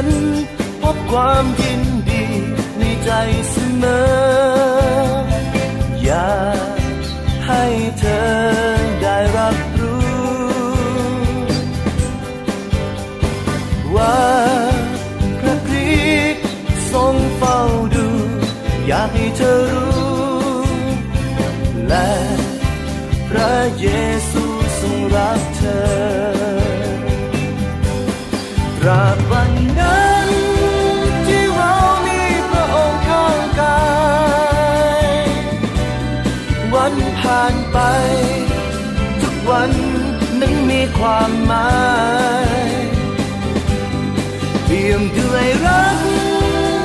นั้น พบความยินดีในใจเสมอ อยากให้เธอได้รับรู้ ว่าพระคริสต์ทรงเฝ้าดู อยากให้เธอรู้ และพระเยซูทรงรักเธอ ตราบวันนั้นที่เรามีพระองค์ข้างกาย วันผ่านไป ทุกวันนั้นมีความหมายเปี่ยมด้วยรัก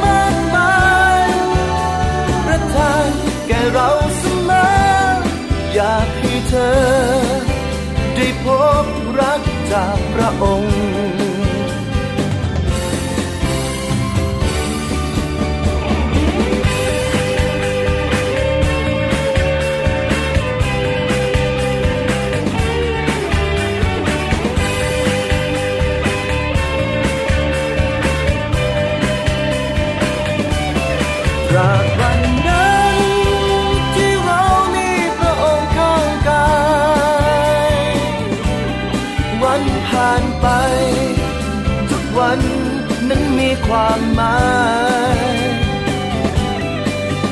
มากมายประทานแก่เราเสมออยากให้เธอ ได้พบรักจากพระองค์ ความหมาย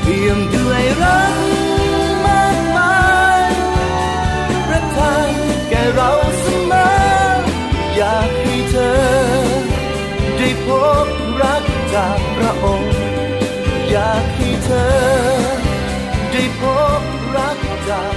เปี่ยมด้วยรักมากมายประทานแก่เราเสมออยากให้เธอ ได้พบรักจากพระองค์ อยากให้เธอ ได้พบรักจาก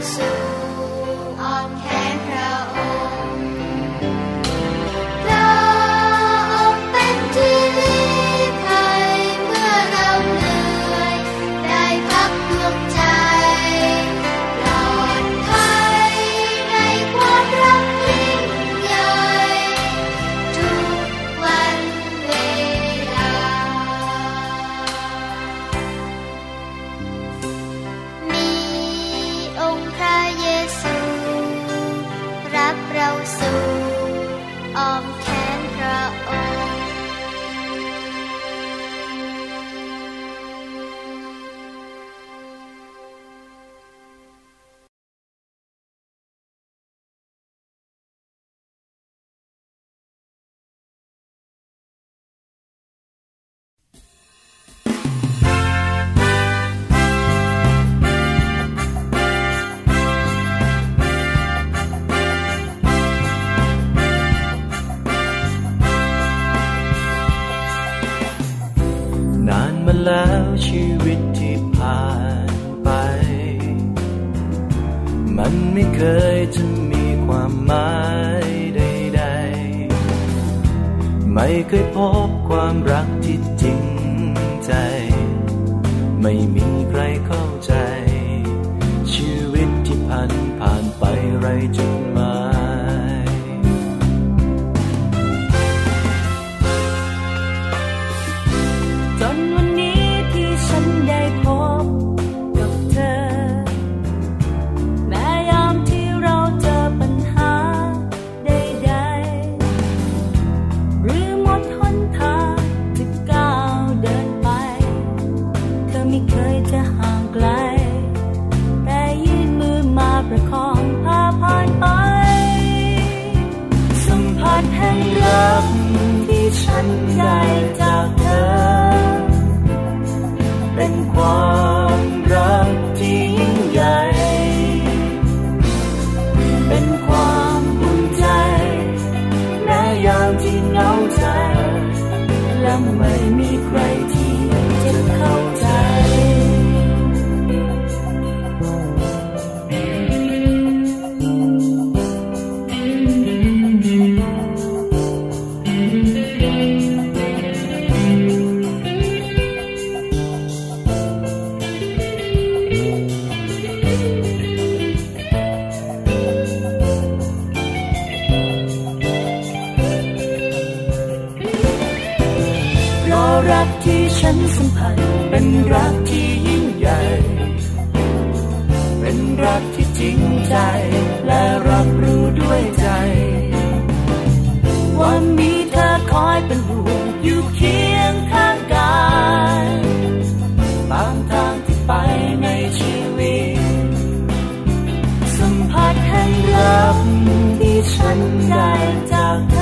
soon on campus. เคยพบความรักที่จริงใจ ไม่มีใครเข้าใจ ชีวิตที่ผ่านผ่านไปไรจุดามที่เหงาใจ และไม่มีใครที่จะเข้า รักที่ฉันสัมผัสเป็นรักที่ยิ่งใหญ่ เป็นรักที่จริงใจ และรับรู้ด้วยใจว่ามีเธอคอยเป็นห่วงอยู่เคียงข้างกายตามทางที่ไปในชีวิต สัมผัสแห่งรักที่ฉันได้จากเธอ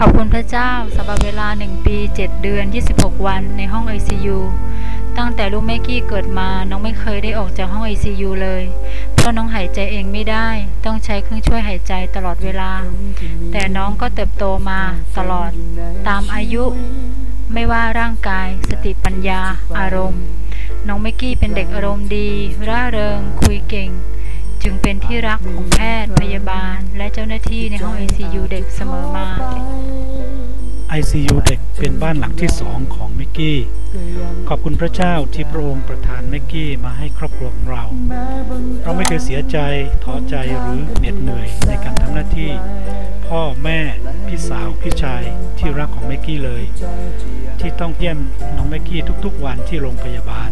ขอบคุณพระเจ้าสำหรับเวลา 1 ปี 7 เดือน 26 วันในห้อง ICU ตั้งแต่ลูกแม่กี้เกิดมา น้องไม่เคยได้ออกจากห้อง ICU เลย เพราะน้องหายใจเองไม่ได้ ต้องใช้เครื่องช่วยหายใจตลอดเวลา แต่น้องก็เติบโตมาตลอด ตามอายุ ไม่ว่าร่างกาย สติปัญญา อารมณ์ น้องเมกกี้เป็นเด็กอารมณ์ดี ร่าเริง คุยเก่ง จึงเป็นที่รักของแพทย์พยาบาล และเจ้าหน้าที่ในห้อง ICU เด็กเสมอมา ICU เด็กเป็นบ้านหลังที่สองของมิกกี้ ขอบคุณพระเจ้าที่พระองค์ประทานมิกกี้มาให้ครอบครัวของเรา เราไม่เคยเสียใจท้อใจหรือเหน็ดเหนื่อยในการทำหน้าที่ พ่อแม่ พี่สาว พี่ชายที่รักของมิกกี้เลย ที่ต้องเยี่ยมน้องแมิกกี้ทุกๆ วันที่โรงพยาบาล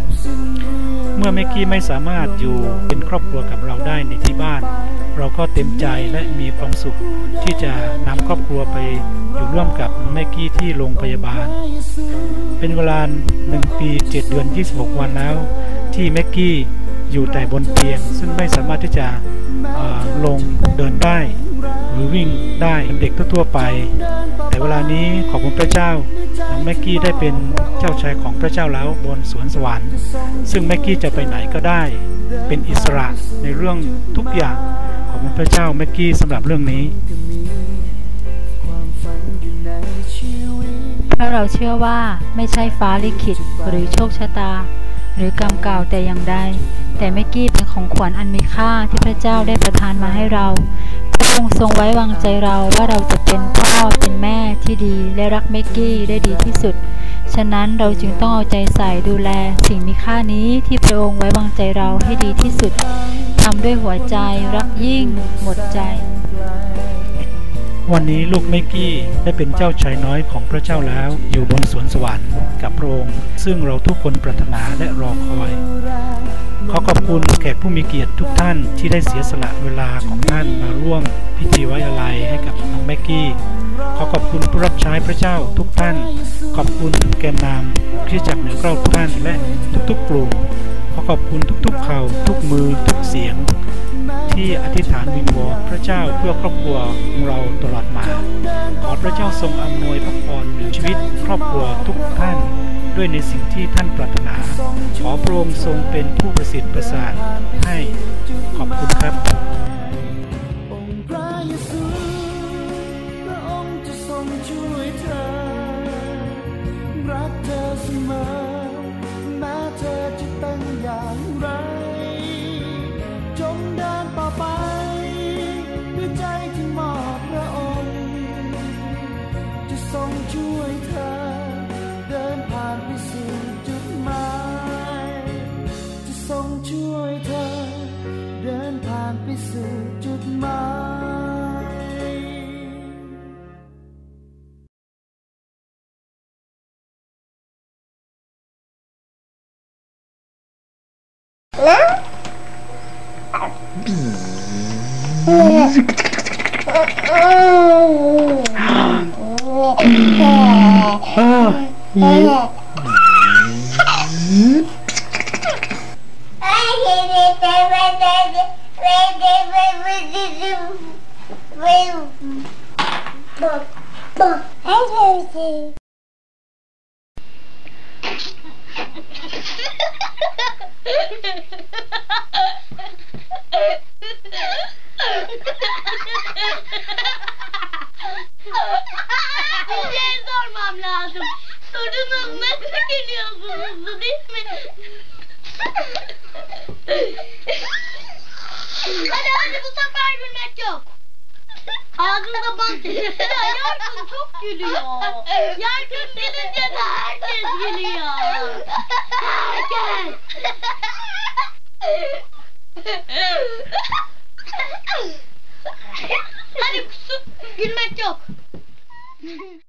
เมื่อแมิกกี้ไม่สามารถอยู่เป็นครอบครัวกับเราได้ในที่บ้าน เราก็เต็มใจและมีความสุขที่จะนำครอบครัวไปอยู่ร่วมกับน้องแม็กกี้ที่โรงพยาบาล เป็นเวลา1ปี 7 เดือน 26 วันแล้ว ที่แม็กกี้อยู่แต่บนเตียง ซึ่งไม่สามารถที่จะลงเดินได้ หรือวิ่งได้เหมือนเด็กทั่วไป แต่เวลานี้ขอบคุณพระเจ้าน้องแม็กกี้ได้เป็นเจ้าชายของพระเจ้าแล้วบนสวนสวรรค์ ซึ่งแม็กกี้จะไปไหนก็ได้ เป็นอิสระในเรื่องทุกอย่าง ขอบคุณพระเจ้าแม็กกี้สำหรับเรื่องนี้เพราะเราเชื่อว่าไม่ใช่ฟ้าลิขิตหรือโชคชะตา หรือกรรมเก่าแต่อย่างใดแต่เมกกี้เป็นของขวัญอันมีค่าที่พระเจ้าได้ประทานมาให้เรา พระองค์ทรงไว้วางใจเราว่าเราจะเป็นพ่อเป็นแม่ที่ดีและรักเมกกี้ได้ดีที่สุด ฉะนั้นเราจึงต้องเอาใจใส่ดูแลสิ่งมีค่านี้ที่พระองค์ไว้วางใจเราให้ดีที่สุดทำด้วยหัวใจรักยิ่งหมดใจ วันนี้ลูกเมกกี้ได้เป็นเจ้าชายน้อยของพระเจ้าแล้วอยู่บนสวนสวรรค์กับพระองค์ ซึ่งเราทุกคนปรารถนาและรอคอย ขอขอบคุณแขกผู้มีเกียรติทุกท่านที่ได้เสียสละเวลาของท่านมาร่วมพิธีไว้อาลัยให้กับน้องแม็กกี้ขอขอบคุณผู้รับใช้พระเจ้าทุกท่าน ขอบคุณแกนนำคริสตจักรเหนือเกล้าทุกท่านและทุกๆกลุ่มขอขอบคุณทุกๆเข่าทุกมือทุกเสียง ที่อธิษฐานวิงวอนพระเจ้าเพื่อครอบครัวของเราตลอดมา ขอพระเจ้าทรงอำนวยพระพรในชีวิตครอบครัวทุกท่าน ด้วยในสิ่งที่ท่านปรารถนา ขอพระองค์ทรงเป็นผู้ประสิทธิ์ประสานให้ขอบคุณครับ นผ่านไปสู่จุดหมาย Bir şey sormam lazım. Sorunuz ne geliyorsunuz değil mi? hadi hadi bu sefer gülmek yok. Ağzında bant. Ya Yarkın çok gülüyor. Yarkın gelince de herkes gülüyor. Herkes. Hadi kusun. Gülmek yok.